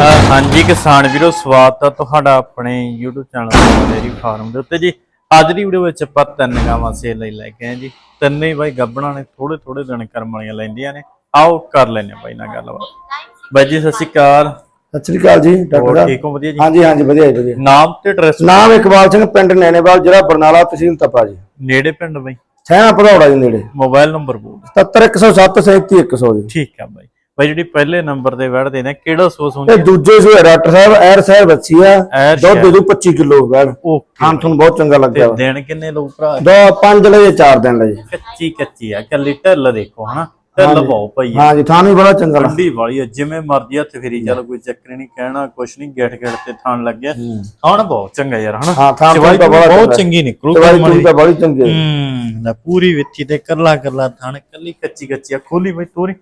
ਹਾਂਜੀ ਕਿਸਾਨ ਵੀਰੋ ਸਵਾਗਤ ਹੈ ਤੁਹਾਡਾ ਆਪਣੇ YouTube ਚੈਨਲ ਡੇਰੀ ਫਾਰਮ ਦੇ ਉੱਤੇ। ਜੀ ਅੱਜ ਦੀ ਵੀਡੀਓ ਵਿੱਚ ਆਪਾਂ ਤਿੰਨ ਗਾਵਾਂ ਸੇਲ ਲਈ ਲੈ ਕੇ ਆਏ ਜੀ। ਤਿੰਨੇ ਬਾਈ ਗੱਬਣਾ ਨੇ ਥੋੜੇ ਥੋੜੇ ਦਿਨ ਕਰਮ ਵਾਲੀਆਂ ਲੈਂਦੀਆਂ ਨੇ। ਆਓ ਕਰ ਲੈਨੇ ਬਾਈ ਨਾਲ ਗੱਲਬਾਤ। ਬਾਈ ਜੀ ਸਤਿ ਸ਼੍ਰੀ ਅਕਾਲ। ਸਤਿ ਸ੍ਰੀ ਅਕਾਲ ਜੀ ਡਾਕਟਰ ਠੀਕ ਹੋ? ਵਧੀਆ ਜੀ? ਹਾਂਜੀ ਹਾਂਜੀ ਵਧੀਆ ਜੀ ਵਧੀਆ। ਨਾਮ ਤੇ ਐਡਰੈਸ ਨਾਮ ਇਕਬਾਲ ਸਿੰਘ ਪਿੰਡ ਨੈਣੇਵਾਲ ਜ਼ਿਲ੍ਹਾ ਬਰਨਾਲਾ ਤਹਿਸੀਲ ਤਪਾ ਜੀ। ਨੇੜੇ ਪਿੰਡ ਬਾਈ? ਸੈਣਾ ਭਦੌੜਾ ਜੀ ਨੇੜੇ। ਮੋਬਾਈਲ ਨੰਬਰ ਬੋਲ 70107 37100 ਜੀ। ਠੀਕ ਆ ਬਾਈ। ਬਾਈ ਜਿਹੜੀ ਪਹਿਲੇ ਨੰਬਰ ਤੇ ਵੜਦੇ ਨੇ ਕਿਹੜਾ ਸੋਸ ਇਹ ਹੁੰਦੀ ਦੂਜੇ ਸੂਏ ਡਾਕਟਰ ਸਾਹਿਬ ਐਰ ਸਾਹਿਬ ਬੱਚੀ ਆ। ਐਰ ਦੁੱਧ ਦੇ ਦੂ 25 ਕਿਲੋ ਵੜ। ਓਕੇ। ਹਾਂ ਤੁਹਾਨੂੰ ਬਹੁਤ ਚੰਗਾ ਲੱਗਿਆ ਤੇ ਵਾ। ਦਿਨ ਕਿੰਨੇ ਲਊ ਭਰਾ? ਦੋ ਪੰਜ ਲਏ ਚਾਰ ਦਿਨ ਲਈ ਕੱਚੀ ਕੱਚੀ ਆ ਕੱਲੀ ਢਿੱਲ ਦੇਖੋ ਹਨਾ? ਢਿੱਲ ਪਈ ਆ। ਹਾਂ ਜੀ ਤੁਹਾਨੂੰ ਵੀ ਬੜਾ ਚੰਗਾ ਲੱਗਾ ਠੰਡੀ ਵਾਲੀ ਆ ਜਿਵੇਂ ਮਰਜ਼ੀ ਹੱਥ ਫੇਰੀ ਚੱਲ ਕੋਈ ਚੱਕਰ ਨਹੀਂ ਕਹਿਣਾ ਕੁਛ ਨਹੀਂ ਗੈਟ ਗੈਟ ਤੇ ਥਾਣ ਲੱਗਿਆ ਖਾਣ ਬਹੁਤ ਚੰਗਾ ਯਾਰ ਹਨਾ? ਹਾਂ ਥਾਂ ਚਵਾਈ ਬੜਾ ਬਹੁਤ ਚੰਗਾ। ਚੰਗੀ ਨਿਕਲੂ ਕਰਮ ਵਾਲੀ। ਚੂੜੀ ਤਾਂ ਬੜੀ ਚੰਗੀ ਹੈ ਹੂੰ ਲੈ ਪੂਰੀ ਵਿੱਚੀ ਤੇ ਕਰਲਾ ਕਰਲਾ ਥਾਣ ਕੱਲੀ ਕੱਚੀ ਕੱਚੀ ਆ ਖੋਲੀ ਬਈ ਤੋਰੀ।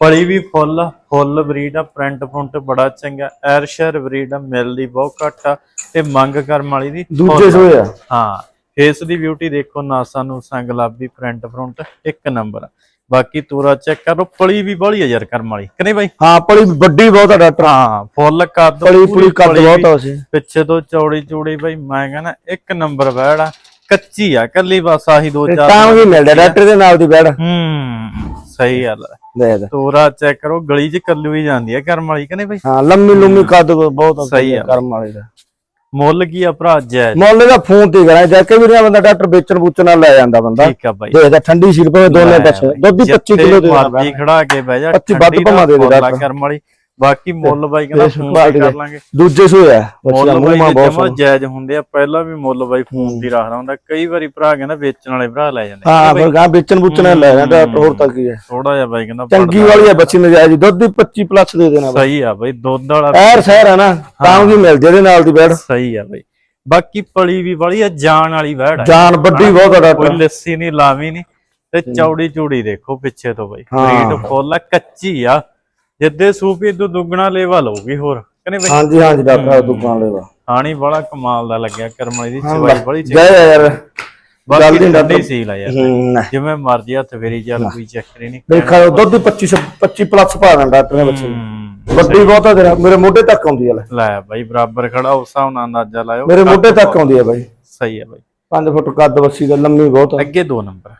ਪਲੀ ਵੀ ਫੁੱਲ ਫੁੱਲ ਬਰੀਡ ਆ ਪ੍ਰਿੰਟ ਫਰੰਟ ਬੜਾ ਚੰਗਾ ਐਰਸ਼ਰ ਬਰੀਡ ਆ ਮਿਲਦੀ ਬਹੁਤ ਘੱਟ ਆ ਤੇ ਮੰਗ ਕਰਮ ਵਾਲੀ ਦੀ ਦੂਜੇ ਸੂਏ ਆ। ਹਾਂ ਫੇਸ ਦੀ ਬਿਊਟੀ ਦੇਖੋ ਨਾਸਾਂ ਨੂੰ ਗੁਲਾਬੀ ਪ੍ਰਿੰਟ ਫਰੰਟ ਇੱਕ ਨੰਬਰ ਆ। ਬਾਕੀ ਤੂਰਾ ਚੈੱਕ ਕਰੋ ਪਲੀ ਵੀ ਬੜੀ ਆ ਯਾਰ ਕਰਮ ਵਾਲੀ ਕਿ ਨਹੀਂ ਬਾਈ? ਹਾਂ ਪਲੀ ਵੱਡੀ ਬਹੁਤ ਆ ਡਾਕਟਰ ਹਾਂ ਫੁੱਲ ਕੱਦ ਪਲੀ ਪੂਰੀ ਕੱਦ ਬਹੁਤ ਆ ਉਸੇ। ਪਿੱਛੇ ਤੋਂ ਚੌੜੀ ਚੂੜੀ ਬਾਈ ਮੈਂ ਕਹਿੰਦਾ ਇੱਕ ਨੰਬਰ ਬੈੜ ਆ ਕੱਚੀ ਆ ਕੱਲੀ ਬਸ ਆਹੀ ਦੋ ਚਾਰ ਤਾਂ ਵੀ ਮਿਲਦਾ ਡਾਕਟਰ ਦੇ ਨਾਲ ਦੀ ਬੈੜ। ਹੂੰ। ਸਹੀ ਗੱਲ ਆ। ਦੇ ਦੇ। ਤੋਰਾ ਚੈੱਕ ਕਰੋ ਗਲੀ 'ਚ ਕੱਲੂ ਹੀ ਜਾਂਦੀ ਆ ਕਰਮ ਵਾਲੀ ਕਿ ਨਹੀਂ ਬਾਈ? ਹਾਂ ਲੰਮੀ ਲੰਮੀ ਕੱਦ ਬਹੁਤ ਸਹੀ ਆ। ਕਰਮ ਵਾਲੇ ਦਾ। ਮੁੱਲ ਕੀ ਆ ਭਰਾ ਜੈ ਮੁੱਲ ਦਾ ਫੋਨ ਤੇ ਕਰਾਂ ਜਾ ਕੇ ਵੀ ਨਾ ਬੰਦਾ ਡਾਕਟਰ ਵੇਚਣ ਬੂਚਣ ਨਾਲ ਲੈ ਜਾਂਦਾ ਬੰਦਾ। ਠੀਕ ਆ ਬਾਈ। ਦੇਖਦਾ ਠੰਡੀ ਸੀਲ ਭਾਵੇਂ ਦੋਨੇ ਪਾਸੇ। ਦੁੱਧ ਦੀ 25 ਕਿਲੋ ਦੇ ਖੜਾ ਕੇ ਬਹਿ ਜਾ 25 ਵੱਧ ਠੰਡੀ ਦਾ ਭਾਵਾਂ ਦੇ ਦੇ ਫੁੱਲ ਆ ਡਾਕਟਰ। ਕਰਮ ਵਾਲੀ। ਬਾਕੀ ਮੁੱਲ ਬਾਈ ਕਹਿੰਦਾ ਫੋਨ ਤੇ। ਕਰ ਲਾਂਗੇ। ਦੂਜੇ ਸੂਏ ਆ ਮੁੱਲ ਮੂੰਹ ਮਾ ਬਹੁਤ ਸੋਹਣਾ। ਜਾਇਜ਼ ਹੁੰਦੇ ਆ ਪਹਿਲਾਂ ਵੀ ਮੁੱਲ ਬਾਈ ਫੋਨ ਦੀ ਰੱਖਦਾ ਹੁੰਦਾ। ਕਈ ਵਾਰੀ ਭਰਾ ਕਹਿੰਦਾ ਵੇਚਣ ਵਾਲੇ ਭਰਾ ਲੈ ਜਾਂਦੇ ਹਾਂ ਫਿਰ ਗਾਂ ਵੇਚਣ ਬੂਚਣ ਲੈ ਜਾਂਦਾ ਹੋਰ ਤਾਂ ਕੀ ਹੈ ਥੋੜਾ ਜਿਹਾ ਬਾਈ ਕਹਿੰਦਾ ਚੰਗੀ ਵਾਲੀ ਆ ਬੱਚੀ ਨਜਾਇਜ਼। ਦੁੱਧ ਦੀ 25 ਪਲੱਸ ਦੇ ਦੇਣਾ ਬਈ। ਸਹੀ ਆ ਬਾਈ ਦੁੱਧ ਵਾਲਾ ਐਰ ਸਹਿਰ ਆ ਨਾ ਤਾਂ ਵੀ ਮਿਲ ਜੇ ਇਹਦੇ ਨਾਲ ਦੀ ਬੈੜ। ਸਹੀ ਆ ਬਾਈ। ਬਾਕੀ ਪਲੀ ਵੀ ਬੜੀ ਆ ਜਾਨ ਵਾਲੀ ਆ। ਜਾਨ ਵੱਡੀ ਬਹੁਤ ਆ ਕੋਈ ਲੱਸੀ ਨਹੀਂ ਲਾਵੀ ਨਹੀਂ ਤੇ ਚੌੜੀ ਚੂੜੀ ਦੇਖੋ ਪਿੱਛੇ ਤੋਂ ਬਾਈ। ਬਰੀਡ ਫੁੱਲ ਆ ਕੱਚੀ ਆ। ਜਿੱਦੇ ਸੂਪੀ ਤੋਂ ਦੁੱਗਣਾ ਲੇਵਾ ਲਊਗੀ ਹੋਰ ਕਹਿੰਦੇ ਬਾਈ? ਹਾਂਜੀ ਹਾਂਜੀ ਡਾਕਟਰ ਦੁਕਾਨ ਲੈਵਾ। ਹਾਣੀ ਬੜਾ ਕਮਾਲ ਦਾ ਲੱਗਿਆ ਕਰਮਲੀ ਦੀ ਚਵਾਈ ਬੜੀ ਜੈ ਯਾਰ ਜਲਦੀ ਠੰਡੀ ਸੀਲ ਆ ਯਾਰ। ਹੂੰ ਜਿਵੇਂ ਮਰਜ਼ੀ ਹੱਥ ਫੇਰੀ ਚੱਲ ਕੋਈ ਚੱਕਰ ਨਹੀਂ। ਦੇਖਾ ਦੁੱਧ ਦੀ 25 25 ਪਲੱਸ ਪਾ ਦੇਣਾ ਡਾਕਟਰ ਨੇ ਬੱਚੇ ਹੂੰ। ਵੱਡੀ ਬਹੁਤ ਆ ਤੇਰਾ ਮੇਰੇ ਮੋਢੇ ਤੱਕ ਆਉਂਦੀ ਆ ਲੈ। ਲੈ ਬਾਈ ਬਰਾਬਰ ਖੜਾ ਉਸ ਹਿਸਾਬ ਨਾਲ ਅੰਦਾਜ਼ਾ ਲਾਇਓ। ਮੇਰੇ ਮੋਢੇ ਤੱਕ ਆਉਂਦੀ ਆ ਬਾਈ। ਸਹੀ ਆ ਬਾਈ। 5 ਫੁੱਟ ਕੱਦ ਬੱਸੀ ਦਾ ਲੰਮੀ ਬਹੁਤ ਅੱਗੇ ਦੋ ਨੰਬਰ।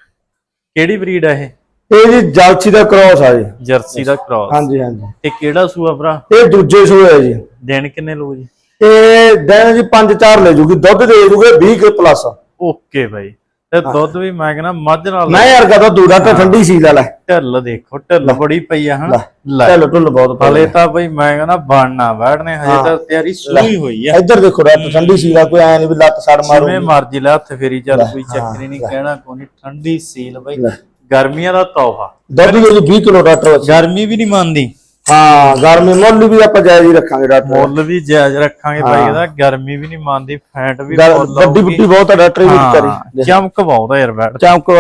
ਕਿਹੜੀ ਬਰੀਡ ਆ ਇਹ? ਇਹ ਜੀ ਜਲਸੀ ਦਾ ਕ੍ਰੋਸ ਆ ਜੀ। ਜਰਸੀ ਦਾ ਕ੍ਰਾਸ ਹਾਂਜੀ ਹਾਂਜੀ। ਇਹ ਕਿਹੜਾ ਸੂਆ ਭਰਾ? ਇਹ ਦੂਜੇ ਸੂਏ ਆ ਜੀ। ਦਿਨ ਕਿੰਨੇ ਲਓ ਜੀ? ਇਹ ਦਿਨ ਜੀ 5-4 ਲੈ ਜੂਗੀ ਦੁੱਧ ਦੇ ਜੂਗੇ 20 ਕਿ ਪਲੱਸ ਓਕੇ ਬਾਈ। ਤੇ ਦੁੱਧ ਵੀ ਮੈਂ ਕਹਿੰਦਾ ਮੱਝ ਨਾਲ ਮੈਂ ਯਾਰ ਕਦੋਂ ਦੂਰਾ ਤਾਂ ਠੰਡੀ ਸੀ ਲੈ ਲੈ। ਢਿੱਲ ਦੇਖੋ ਢਿੱਲ ਬੜੀ ਪਈ ਆ ਲੈ। ਢਿੱਲ ਢੁੱਲ ਬਹੁਤ ਹਲੇ ਤਾਂ ਬਈ ਮੈਂ ਕਹਿੰਦਾ ਬਣਨਾ ਵੜਨੇ ਹਜੇ ਤਾਂ ਤਿਆਰੀ ਸੂਈ ਹੋਈ ਆ। ਇੱਧਰ ਦੇਖੋ ਰਾਤ ਠੰਡੀ ਸੀ ਦਾ ਕੋਈ ਐ ਨਹੀਂ ਵੀ ਲੱਤ ਸੜ ਮਾਰੂ ਜਿਵੇਂ ਮਰਜ਼ੀ ਲੈ ਹੱਥ ਫੇਰੀ ਚੱਲ ਕੋਈ ਚੱਕਰ ਹੀ ਨਹੀਂ ਕਹਿਣਾ ਕੋਈ ਠੰਡੀ ਸੀਲ ਬਈ। ਗਰਮੀਆਂ ਦਾ ਤੋਹਫਾ। ਦੁੱਧ ਦੇ ਜੀ 20 ਕਿਲੋ ਡਾਕਟਰ ਗਰਮੀ ਵੀ ਨਹੀਂ ਮੰਨਦੀ। ਹਾਂ ਗਰਮੀ ਮੁੱਲ ਵੀ ਆਪਾਂ ਜਾਇਜ਼ ਹੀ ਰੱਖਾਂਗੇ ਡਾਕਟਰ। ਮੁੱਲ ਵੀ ਜਾਇਜ਼ ਰੱਖਾਂਗੇ ਬਾਈ ਇਹਦਾ ਗਰਮੀ ਵੀ ਨਹੀਂ ਮੰਨਦੀ ਫੈਟ ਵੀ ਵੱਡੀ ਵੱਡੀ ਬਹੁਤ ਆ ਡਾਕਟਰ ਵੀ ਕਰੀ ਹਾਂ, ਚਮਕ ਬਹੁਤ ਆ ਯਾਰ ਬੈਠ ਚਮਕ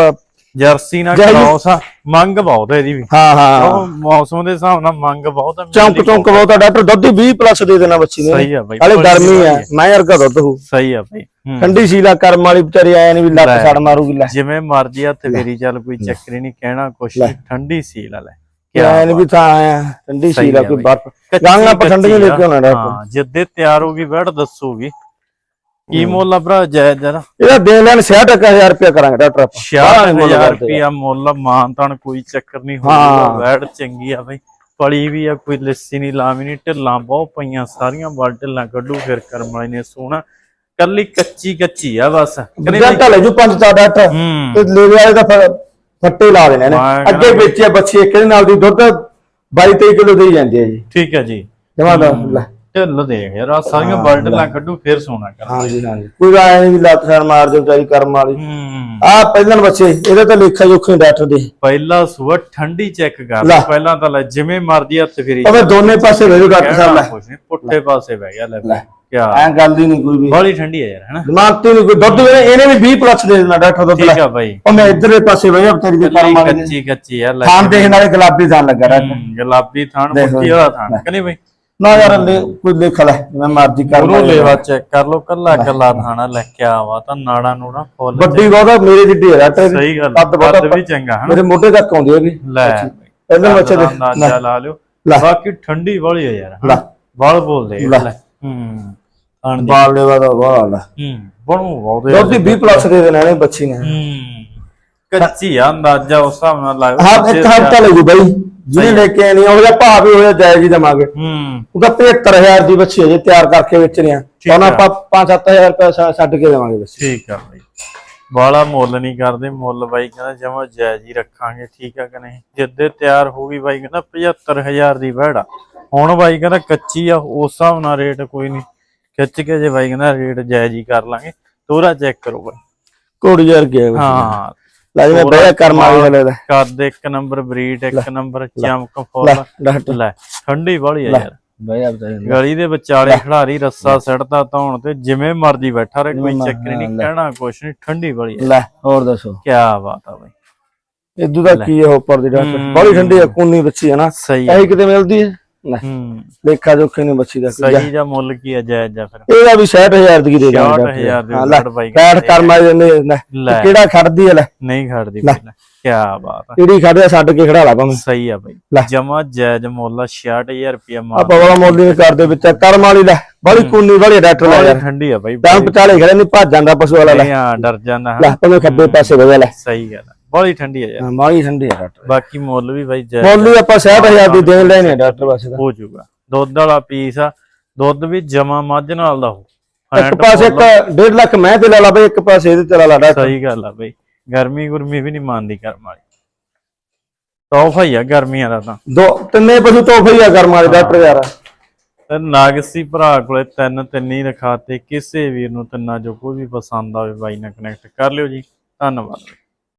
ਜਰਸੀ ਨਾਲ ਕ੍ਰਾਸ ਆ ਮੰਗ ਬਹੁਤ ਹੈ ਇਹਦੀ ਵੀ। ਹਾਂ ਹਾਂ। ਮੌਸਮ ਦੇ ਹਿਸਾਬ ਨਾਲ ਮੰਗ ਬਹੁਤ ਆ ਚਮਕ ਚਮਕ ਬਹੁਤ ਆ। ਡਾਕਟਰ ਦੁੱਧ ਦੀ 20 ਪਲੱਸ ਦੇ ਦੇਣਾ ਬੱਚੀ ਨੇ। ਸਹੀ ਆ ਬਾਈ ਹਾਲੇ ਗਰਮੀ ਆ ਮੈਂ ਕਾ ਦੁੱਧ ਹੋ ਸਹੀ ਆ ਬਾਈ। ਹੂੰ। ਠੰਡੀ ਸੀਲਾ ਕਰਮ ਵਾਲੀ ਵਿਚਾਰੀ ਐ ਨਹੀਂ ਵੀ ਲੱਤ ਸੜ ਮਾਰੂਗੀ ਲੈ। ਜਿਵੇਂ ਮਰਜ਼ੀ ਹੱਥ ਫੇਰੀ ਚੱਲ ਕੋਈ ਚੱਕਰ ਹੀ ਨਹੀਂ ਕਹਿਣਾ ਕੁਛ ਠੰਡੀ ਸੀਲ ਲੈ। ਐ ਨਹੀਂ ਵੀ ਤਾਂ ਆਇਆ ਠੰਡੀ ਸੀਲਾ ਕੋਈ। ਬਰਫ। ਗਾਂਗਾ ਪਠੰਡੀਆਂ ਲੈ ਕੇ ਆਉਣਾ ਹਾਂ ਜਿੱਦੇ ਤਿਆਰ ਹੋਗੀ ਬੈਠ ਦੱਸੂਗੀ। ਕੀ ਮੁੱਲ ਆ ਭਰਾ ਜਾਇਜ਼ ਜਰਾ? ਇਹਦਾ ਦੇ ਲੈਣ 66000 ਰੁਪਏ ਕਰਾਂਗੇ ਡਾਕਟਰ ਆਪਾਂ। ਬਾਹਲਾ ਨੀ ਮੁੱਲ 66000 ਕਰਦੇ। ਰੁਪਿਆ ਮੁੱਲ ਮਾਨ ਤਾਨ ਕੋਈ ਚੱਕਰ ਨਹੀਂ। ਹੋਊਗਾ ਬੈਠ ਚੰਗੀ ਆ ਬਈ। ਪਲੀ ਵੀ ਆ ਕੋਈ ਲੱਸੀ ਨਹੀਂ ਲਾਵੀ ਨਹੀਂ ਢਿੱਲਾਂ ਬਹੁਤ ਪਈਆਂ ਸਾਰੀਆਂ ਬਲ ਢਿੱਲਾਂ ਕੱਢੂ ਫਿਰ ਕਰਮ ਵਾਲੀ ਨੇ ਸੋਹਣਾ। ਕੱਲੀ ਕੱਚੀ ਕੱਚੀ ਆ ਬਸ। ਡਾਕਟਰ ਲੈ ਜੂ ਪੰਜ ਚਾਰ ਡਾਕਟਰ ਹੂੰ। ਤੇ ਲੈ ਵਾਲੇ ਦਾ ਫਿਰ ਫੱਟੇ ਲਾ ਦੇਣੇ ਨੇ। ਅੱਗੇ ਵੇਚਿਆ ਬੱਚੇ ਇੱਕ ਨਾਲ ਦੀ ਦੁੱਧ 22 23 ਕਿਲੋ ਦੇ ਹੀ ਜਾਂਦੇ ਆ ਜੀ। ਠੀਕ ਹੈ ਜੀ। ਜਮਾ ਦਾ ਲੈ। ਢਿੱਲ ਦੇਖ ਯਾਰ ਆ ਸਾਰੀਆਂ ਬਲ ਢਿੱਲਾਂ ਕੱਢੂ ਫਿਰ ਸੋਹਣਾ ਕਰ। ਹਾਂਜੀ ਹਾਂਜੀ। ਕੋਈ ਆਏ ਨਹੀਂ ਲੱਤ ਸੜ ਮਾਰ ਦੇ ਵਿਚਾਰੀ ਕਰਮ ਵਾਲੀ। ਹੂੰ। ਆ ਪਹਿਲਾਂ ਬੱਚੇ ਇਹਦੇ ਤਾਂ ਲੇਖਾ ਜੋਖੇ ਡਾਕਟਰ ਦੇ। ਪਹਿਲਾ ਸੂਆ ਠੰਡੀ ਚੈੱਕ ਕਰ ਲੈ। ਪਹਿਲਾਂ ਤਾਂ ਲੈ ਜਿਵੇਂ ਮਰਜ਼ੀ ਹੱਥ ਫੇਰੀ ਦੋਨੇ ਪਾਸੇ ਡਾਕਟਰ ਸਾਹਿਬ ਲੈ। ਪੁੱਠੇ ਪਾਸੇ ਬਹਿ ਗਿਆ ਲੈ। ਲੈ। ਕਿਆ? ਐਂ ਗੱਲ ਹੀ ਨਹੀਂ ਕੋਈ ਵੀ। ਬੜੀ ਠੰਡੀ ਹੈ ਯਾਰ ਹਨਾ? ਦਿਮਾਗ ਨਹੀਂ ਕੋਈ। ਦੁੱਧ ਇਹਨੇ ਇਹਨੇ ਵੀ 20 ਪਲੱਸ ਦੇ ਦੇਣਾ ਡਾਕਟਰ ਦੁੱਧ ਲੈ। ਠੀਕ ਆ ਬਾਈ। ਉਹ ਮੈਂ ਇਧਰਲੇ ਪਾਸੇ ਬਹਿ ਜਾ ਦੇ ਕਰਮ ਵਾਲੀ। ਨੇ ਕੱਚੀ ਕੱਚੀ ਲੈ ਖਾਣ ਦੇਖਣ ਵਾਲੇ ਗੁਲਾਬੀ ਥਾਂ ਲੱਗਾ ਡਾਕਟਰ। ਹੂੰ, ਗੁਲਾਬੀ ਦੇਖ ਮੁੱਠੀ ਵਾਲਾ ਥਾਣ। ਕਨੇ ਬਾਈ? ਨਾ ਯਾਰ ਕੋਈ ਲਿਖ ਲੈ ਜਿਵੇਂ ਮਰਜ਼ੀ ਕਰ ਗੁਰੂ ਲੈ। ਲੈਵਾ ਚੈੱਕ ਕਰ ਲੋ ਕੱਲਾ ਕੱਲਾ ਥਾਣਾ ਲੈ ਕੇ ਆਵਾ ਤਾਂ ਨਾੜਾ ਨੂੜਾ ਫੁੱਲ ਵੱਡੀ ਬਹੁਤਾ ਮੇਰੇ ਜਿੱਡੀ ਹੈ ਡਾਕਟਰ ਸਹੀ ਗੱਲ ਕੱਦ ਵੀ ਚੰਗਾ ਮੇਰੇ ਮੋਢੇ ਤੱਕ ਆਉਂਦੀ ਹੈ ਵੀ। ਲੈ ਪਹਿਲਾਂ ਬੱਚੇ ਦੇ ਅੰਦਾਜ਼ਾ ਲਾ। ਲਿਓ। ਬਾਕੀ ਠੰਡੀ ਵਾਲੀ ਹੈ ਯਾਰ ਲੈ। ਬਾਲ ਬੋਲਦੇ। ਲੈ। ਹੂੰ। ਆਣ ਦੇ। ਬਾਲ ਲੈਵਾ ਦਾ ਬਾਲ ਆ ਹੂੰ ਬਣੂ ਬਹੁਤੇ ਦੁੱਧ ਦੀ 20 ਪਲੱਸ ਦੇ ਦੇਣਾ ਨੇ ਬੱਚੀ ਨੇ। ਹੂੰ ਕੱਚੀ ਆ ਅੰਦਾਜ਼ਾ ਉਸ ਹਿਸਾਬ ਨਾਲ ਲੱਗਦਾ ਹਾਂ ਇੱਕ ਹਫਤਾ ਲੱਗੂ ਬਾਈ। ਜਿਹਨੇ ਲੈ ਕੇ ਆਣੀ ਉਹ ਜਿਹਾ ਭਾਅ ਵੀ ਹੋਇਆ ਜਾਇਜ਼ ਹੀ ਦਵਾਂਗੇ। ਹੂੰ। ਉਹਦਾ 75000 ਦੀ ਬੱਚੀ ਹੈ ਜੇ ਤਿਆਰ ਕਰਕੇ ਵੇਚ ਰਹੇ ਆ। ਠੀਕ ਉਹਨਾਂ ਆ। ਆਪਾਂ 5-7000 ਰੁਪਏ ਛੱਡ- ਕੇ ਦੇਵਾਂਗੇ ਬੱਚੀ। ਠੀਕ ਆ ਬਾਈ। ਬਾਲਾ ਮੁੱਲ ਨਹੀਂ ਕਰਦੇ ਮੁੱਲ ਬਾਈ ਕਹਿੰਦਾ ਜਮਾ ਜਾਇਜ਼ ਹੀ ਰੱਖਾਂਗੇ ਠੀਕ ਆ ਕਿ ਨਹੀਂ? ਜਿੱਦੇ ਤਿਆਰ ਹੋ ਗਈ ਬਾਈ ਕਹਿੰਦਾ 75000 ਦੀ ਵਹਿੜਾ। ਹੁਣ ਬਾਈ ਕਹਿੰਦਾ ਕੱਚੀ ਆ ਉਸ ਹਿਸਾਬ ਨਾਲ ਰੇਟ ਕੋਈ ਨਹੀਂ। ਖਿੱਚ ਕੇ ਜੇ ਬਾਈ ਕਹਿੰਦਾ ਰੇਟ ਜਾਇਜ਼ ਹੀ ਕਰ ਲਾਂਗੇ ਤੋਰਾ ਚੈੱਕ ਕਰੋ ਬਾਈ। ਕੋੜੀ ਯਾਰ ਕੀ ਹੈ ਹਾਂ। ਲੈ ਜੀ ਮੈਂ ਬੜਾ ਕਰਮ ਵਾਲੀ ਹਲੇ ਦਾ। ਕੱਦ ਇੱਕ ਨੰਬਰ ਬਰੀਡ ਇੱਕ ਨੰਬਰ ਚਮਕ ਫੁੱਲ। ਲੈ ਠੰਡੀ ਵਾਲੀ ਆ ਯਾਰ। ਬਈ ਆਪ ਤਾਂ ਗਲੀ ਦੇ ਵਿਚਾਲੇ ਖਿਡਾਰੀ ਰੱਸਾ ਸੜਦਾ ਧੌਣ ਤੇ ਜਿਵੇਂ ਮਰਜ਼ੀ ਬੈਠਾ ਰਹੇ ਕੋਈ ਚੱਕਰ ਨਹੀਂ ਹਾਂ। ਕਹਿਣਾ ਕੁਛ ਨਹੀਂ ਠੰਡੀ ਵਾਲੀ ਆ। ਲੈ। ਹੋਰ ਦੱਸੋ। ਕੀ ਬਾਤ ਆ ਬਾਈ। ਇਦੋਂ ਦਾ ਕੀ ਹੈ ਉੱਪਰ ਦੀ ਡਾਕਟਰ? ਹੂੰ। ਬੜੀ ਠੰਡੀ ਹੈ ਕੂਨੀ ਬੱਚੀ ਹੈ ਨਾ। ਸਹੀ ਆ। ਇਹੀ ਕਿਤੇ ਮਿਲਦੀ ਹੈ ਲੈ। ਹੂੰ। ਲੇਖਾ ਜੋਖੇ ਨੇ ਬੱਚੀ ਦਾ ਸਹੀ ਜਾਂ ਮੁੱਲ ਕੀ ਆ ਜਾਇਜ਼ ਜਾਂ ਫਿਰ? ਇਹਦਾ ਵੀ 60000 ਦੀ ਦੇ ਦਾਂਗੇ 60000 ਦੀ ਹਾਂ, ਲੈ ਬਾਈ ਬੈਠ ਕਰਮ ਆਏ ਨੇ ਲੈ ਲੈ। ਕਿਹੜਾ ਖੜਦੀ ਹੈ ਲੈ। ਨਹੀਂ ਖੜਦੀ ਪਹਿਲਾਂ ਕੀ ਬਾਤ ਆ। ਕਿਹੜੀ ਖੜਿਆ ਛੱਡ ਕੇ ਖੜਾ ਲਾ ਭਾਵੇਂ। ਸਹੀ ਆ ਬਾਈ। ਲੈ। ਜਮਾ ਜਾਇਜ਼ ਮੁੱਲ ਆ 66000 ਰੁਪਿਆ ਮਾਰ ਆਪਾਂ ਵਾਲਾ ਮੁੱਲ ਨਹੀਂ ਕਰਦੇ ਵਿੱਚ ਕਰਮ ਵਾਲੀ ਲੈ। ਬੜੀ ਕੂਨੀ ਬੜੀ ਡਾਕਟਰ ਲੈ ਯਾਰ। ਠੰਡੀ ਆ ਬਾਈ ਟਾਈਮ ਪਚਾਲੇ ਖੜੇ ਨਹੀਂ ਭੱਜ ਜਾਂਦਾ ਪਸ਼ੂ ਵਾਲਾ ਲੈ। ਆ ਡਰ ਜਾਂਦਾ ਲੈ ਹਾਂ ਭਾਵੇਂ ਖੱਬੇ ਪਾਸੇ ਵਜਾ ਲੈ। ਸਹੀ ਗੱਲ ਆ। ਬੜੀ ਠੰਡੀ ਆ ਯਾਰ। ਹਾਂ ਮਾੜੀ ਠੰਡੀ ਹੈ ਡਾਕਟਰ। ਬਾਕੀ ਮੁੱਲ ਵੀ ਬਾਈ ਜਾਇਜ਼ ਮੁੱਲ ਵੀ ਆਪਾਂ 60000 ਦੀ ਦੇਣ ਲੈਣੇ ਡਾਕਟਰ ਪਾਸੇ ਦਾ ਹੋ ਜਾਊਗਾ। ਦੁੱਧ ਵਾਲਾ ਪੀਸ ਆ ਦੁੱਧ ਵੀ ਜਮਾ ਮੱਝ ਨਾਲ ਦਾ ਹੋ। ਇੱਕ ਪਾਸੇ ਇੱਕ 1.5 ਲੱਖ ਮੈਂ ਤੇ ਲਾ ਲਾ ਬਈ ਇੱਕ ਪਾਸੇ ਇਹਦੇ ਤੇ ਲਾ ਲਾ ਡਾਕਟਰ। ਸਹੀ ਗੱਲ ਆ ਬਈ। ਗਰਮੀ ਗੁਰਮੀ ਵੀ ਨਹੀਂ ਮੰਨਦੀ ਕਰਮ ਵਾਲੀ। ਤੋਹਫਾ ਹੀ ਆ ਗਰਮੀਆਂ ਦਾ ਤਾਂ। ਦੋ ਤਿੰਨੇ ਪਸ਼ੂ ਤੋਹਫੇ ਹੀ ਆ ਕਰਮ ਵਾਲੇ ਡਾਕਟਰ ਯਾਰ। ਤੇ ਨਾਗਸੀ ਭਰਾ ਕੋਲੇ ਤਿੰਨ ਤਿੰਨ ਹੀ ਰਖਾਤੇ। ਕਿਸੇ ਵੀਰ ਨੂੰ ਤਿੰਨਾਂ ਜੋ ਕੋਈ ਵੀ ਪਸੰਦ ਆਵੇ ਬਾਈ ਨਾਲ ਕਨੈਕਟ ਕਰ ਲਿਓ ਜੀ। ਧੰਨਵਾਦ।